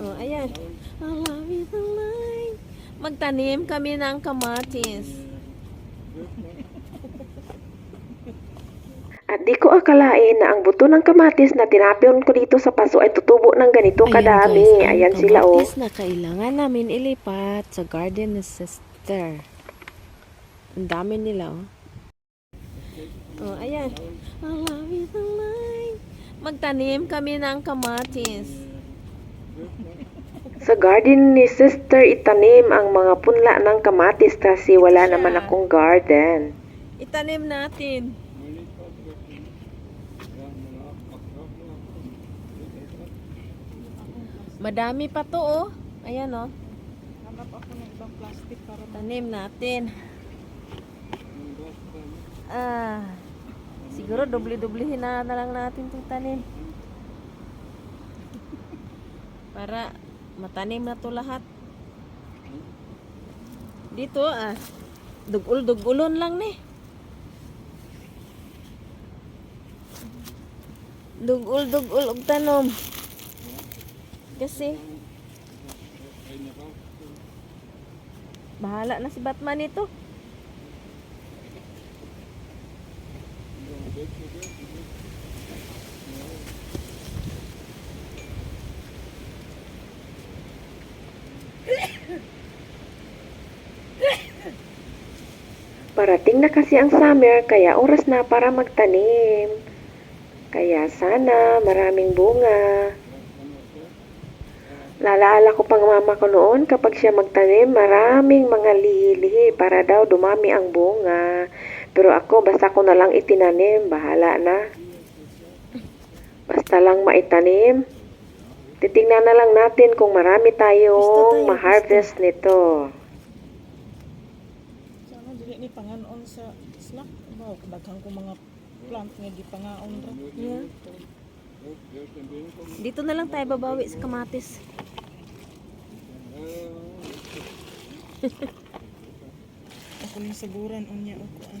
Oh, ayan. Alawin ang line. Magtanim kami ng kamatis. At di ko akalain na ang buto ng kamatis na tinapon ko dito sa paso ay tutubo ng ganito kadami. guys, Ayan sila oh. kamatis na kailangan namin ilipat sa garden ni sister. Ang dami nila oh. Oh, ayan. Alawin ang line. Magtanim kami ng kamatis. Sa garden ni sister itanim ang mga punla ng kamatis kasi wala naman akong garden. Itanim natin. Madami pa to oh. Ayan oh. Hanap ako ng ibang plastic para Tanim natin. Ah, siguro doble-doblehin na, na lang natin itong tanim. Para matanim na to lahat. Dito ah, dugul-dugulon lang ni. Dugul-dugul og tanom. Kasi Bahala na si Batman nito. Parating na kasi ang summer kaya oras na para magtanim. Kaya sana maraming bunga. Lalaala ko pang mama ko noon kapag siya magtanim, maraming mga lihi-lihi para daw dumami ang bunga. Pero ako, basta ko na lang itinanim, bahala na. Basta lang maitanim. Titingnan na lang natin kung marami tayong ma-harvest nito. Ni panganon sa slack. Ba, daghang ko mga plant nga gipangaon ra. Yeah. Dito na lang tayo babawi sa kamatis. Ako ni saguran unya o kuan.